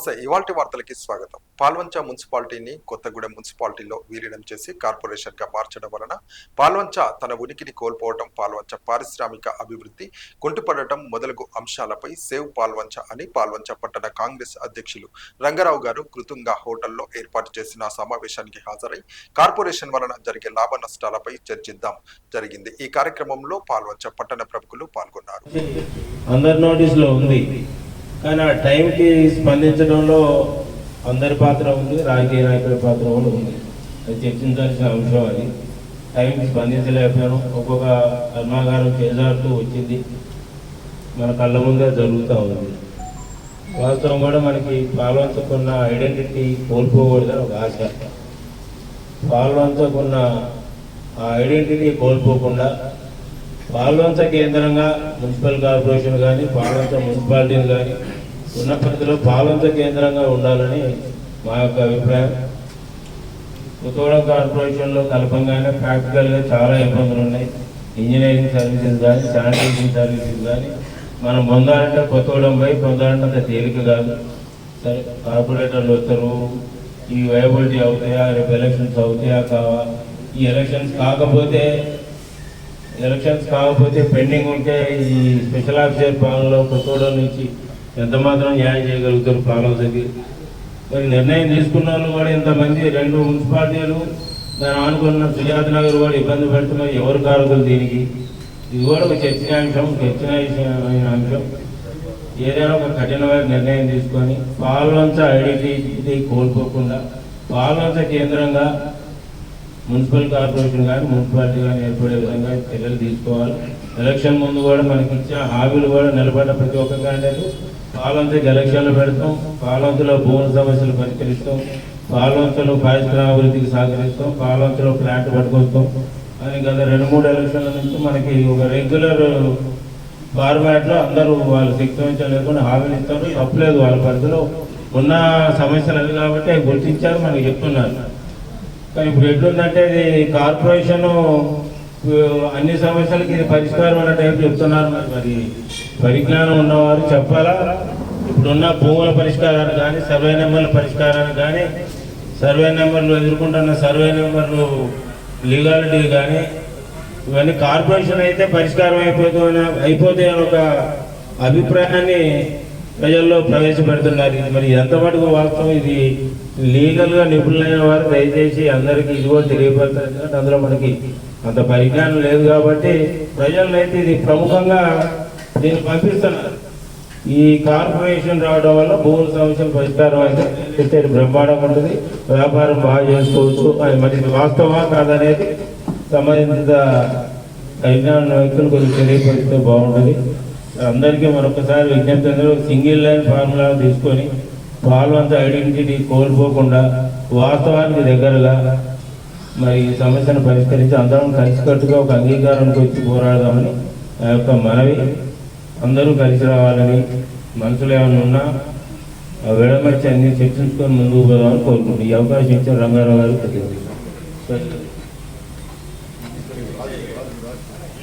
నమస్తే. ఇవాల్టి వార్తలకి స్వాగతం. పాల్వంచ మున్సిపాలిటీని కొత్తగూడెం మున్సిపాలిటీలో విలీనం చేసి కార్పొరేషన్గా మార్చడం వలన పాల్వంచ తన ఉనికిని కోల్పోవడం పాల్వంచ పారిశ్రామిక అభివృద్ధి కుంటుపడటం మొదలగు అంశాలపై సేవ్ పాల్వంచ అని పాల్వంచ పట్టణ కాంగ్రెస్ అధ్యక్షులు రంగారావు గారు కృతంగా హోటల్లో ఏర్పాటు చేసిన సమావేశానికి హాజరై కార్పొరేషన్ వలన జరిగే లాభ నష్టాలపై చర్చిద్దాం జరిగింది. ఈ కార్యక్రమంలో పాల్వంచ పట్టణ ప్రముఖులు పాల్గొన్నారు. అందరి ఉంది. కానీ ఆ టైంకి స్పందించడంలో అందరి పాత్ర ఉంది రాజకీయ నాయకుల పాత్ర కూడా ఉంది. అది చర్చించాల్సిన అంశం అది. టైంకి స్పందించలేకపోయాను. ఒక్కొక్క కర్మాగారం చేజారుతూ వచ్చింది. మన కళ్ళ ముందే జరుగుతూ ఉంది. వాస్తవం కూడా మనకి పాల్వంతకున్న ఐడెంటిటీ కోల్పోకూడదని ఒక ఆశ. పాల్వంతకున్న ఆ ఐడెంటిటీ కోల్పోకుండా పాల్వంచ కేంద్రంగా మున్సిపల్ కార్పొరేషన్ కానీ పాల్వంచ మున్సిపాలిటీలు కానీ ఉన్న పరిధిలో పాల్వంచ కేంద్రంగా ఉండాలని మా యొక్క అభిప్రాయం. కొత్తగూడెం కార్పొరేషన్లో కలపంగానే ప్రాక్టికల్గా చాలా ఇబ్బందులు ఉన్నాయి. ఇంజనీరింగ్ సర్వీసెస్ కానీ శానిటేషన్ సర్వీసెస్ కానీ మనం పొందాలంటే కొత్తగూడెం పోయి పొందాలంటే అంత తేలిక కాదు. సరే కార్పొరేటర్లు వస్తారు. ఈ వైబిలిటీ అవుతాయా? రేపు ఎలక్షన్స్ అవుతాయా? కావా? ఈ ఎలక్షన్స్ కాకపోతే ఎలక్షన్స్ కాకపోతే పెండింగ్ ఉంటే ఈ స్పెషల్ ఆఫీసర్ పాలనలో కొత్తగూడెం నుంచి ఎంత మాత్రం న్యాయం చేయగలుగుతారు పాలనకి మరి నిర్ణయం తీసుకున్న వాళ్ళు కూడా ఇంతమంది రెండు మున్సిపాలిటీలు దాని ఆనుకున్న సుజాత నగర్ కూడా ఇబ్బంది పెడుతున్నారు ఎవరు కారకులు దీనికి? ఇది కూడా ఒక చర్చనీయాంశం చర్చనీయమైన అంశం. ఏదైనా ఒక కఠినమైన నిర్ణయం తీసుకొని పాల్వంచ ఐడెంటిటీ కోల్పోకుండా పాల్వంచ కేంద్రంగా మున్సిపల్ కార్పొరేషన్ కానీ మున్సిపాలిటీ కానీ ఏర్పడే విధంగా చర్యలు తీసుకోవాలి. ఎలక్షన్ ముందు కూడా మనకి ఇచ్చే హామీలు కూడా నిలబడ్డ ప్రతి ఒక్క క్యాండిడేట్. పాలవంతకి ఎలక్షన్లు పెడతాం. పాలవంతలో భూముల సమస్యలు పరిష్కరిస్తాం. పాలవంతలో పారిశ్రామిక సహకరిస్తాం. పాలవంతలో ప్లాంట్ పట్టుకొస్తాం. అని గత రెండు మూడు ఎలక్షన్ల నుంచి మనకి ఒక రెగ్యులర్ ఫార్మాట్లో అందరూ వాళ్ళు శక్తి లేకుండా హామీలు ఇస్తారు. తప్పలేదు వాళ్ళ పరిధిలో. ఉన్న సమస్యలు అవి కాబట్టి గుర్తించారు. మనకి చెప్తున్నారు. కానీ ఇప్పుడు ఎట్లుందంటే ఇది కార్పొరేషన్ అన్ని సమస్యలకి ఇది పరిష్కారం అన్న టైప్ చెప్తున్నారు మరి. మరి పరిజ్ఞానం ఉన్నవారు చెప్పాలా? ఇప్పుడున్న భూముల పరిష్కారాన్ని కానీ సర్వే నెంబర్ల పరిష్కారాన్ని కానీ సర్వే నెంబర్లు ఎదుర్కొంటున్న సర్వే నెంబర్లు లీగాలిటీ కానీ ఇవన్నీ కార్పొరేషన్ అయితే పరిష్కారం అయిపోతే అయిపోతే ఒక అభిప్రాయాన్ని ప్రజల్లో ప్రవేశపెడుతున్నారు. ఇది మరి ఎంత మటుకు వాస్తవం. ఇది లీగల్గా నిపుణులైన వారు దయచేసి అందరికీ ఇది కూడా తెలియపడుతుంది అందులో మనకి అంత పరిజ్ఞానం లేదు కాబట్టి ప్రజలనైతే ఇది ప్రముఖంగా దీన్ని పంపిస్తున్నారు. ఈ కార్పొరేషన్ రావడం వల్ల భూముల సమస్యలు పరిష్కారం అయితే బ్రహ్మాండం ఉంటుంది. వ్యాపారం బాగా చేసుకోవచ్చు. అది మరి ఇది వాస్తవా కాదనేది సంబంధిత విజ్ఞాన వ్యక్తులు కొంచెం తెలియపరిస్తే బాగుంటుంది. అందరికీ మరొకసారి విజ్ఞప్తి అందరూ సింగిల్ లైన్ ఫార్ములా తీసుకొని పాల్వంత ఐడెంటిటీ కోల్పోకుండా వాస్తవానికి దగ్గరగా మరి ఈ సమస్యను పరిష్కరించి అందరం కలిసికట్టుగా ఒక అంగీకారానికి వచ్చి పోరాడదామని ఆ యొక్క మనవి. అందరూ కలిసి రావాలని మనసులో ఏమైనా ఉన్నా విడమర్చి అన్ని చర్చించుకొని ముందుకు పోదామని కోరుకుంటున్నాను ఈ అవకాశం ఇచ్చిన రంగారావు గారు ప్రతి